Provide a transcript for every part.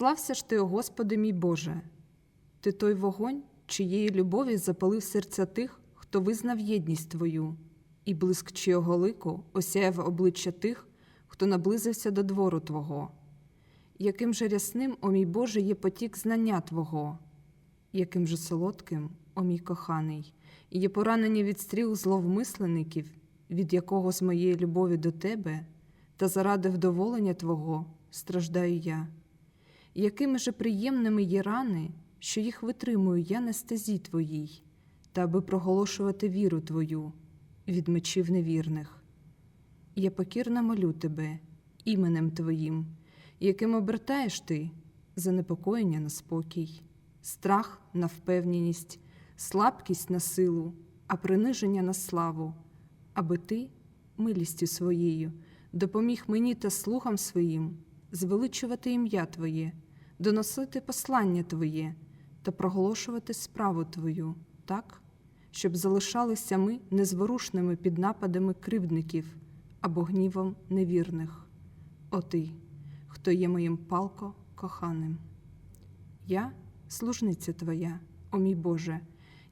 Слався ж ти, о Господи мій Боже, ти той вогонь, чиєї любові запалив серця тих, хто визнав єдність Твою, і блиск чийого лику осяяв обличчя тих, хто наблизився до двору Твого. Яким же рясним, о мій Боже, є потік знання Твого, яким же солодким, о мій коханий, є поранення від стріл зловмислеників, від якого з моєї любові до Тебе та заради вдоволення Твого страждаю я. Якими же приємними є рани, що їх витримую я на стезі Твоїй, та аби проголошувати віру Твою від мечів невірних. Я покірно молю Тебе іменем Твоїм, яким обертаєш Ти занепокоєння на спокій, страх на впевненість, слабкість на силу, а приниження на славу, аби Ти, милістю своєю, допоміг мені та слугам своїм звеличувати ім'я Твоє, доносити послання Твоє та проголошувати справу Твою так, щоб залишалися ми незворушними під нападами кривдників або гнівом невірних. О Ти, хто є моїм палко коханим. Я служниця Твоя, о мій Боже,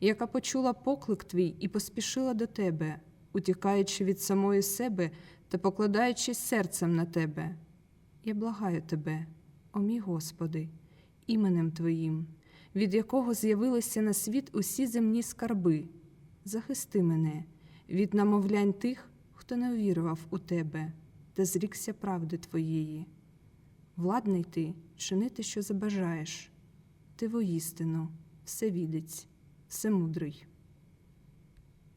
яка почула поклик Твій і поспішила до Тебе, утікаючи від самої себе та покладаючись серцем на Тебе. Я благаю Тебе, о мій Господи, іменем Твоїм, від якого з'явилися на світ усі земні скарби. Захисти мене від намовлянь тих, хто не увірував у Тебе та зрікся правди Твоєї. Владний ти чинити, що забажаєш. Ти воістину, всевідець, всемудрий.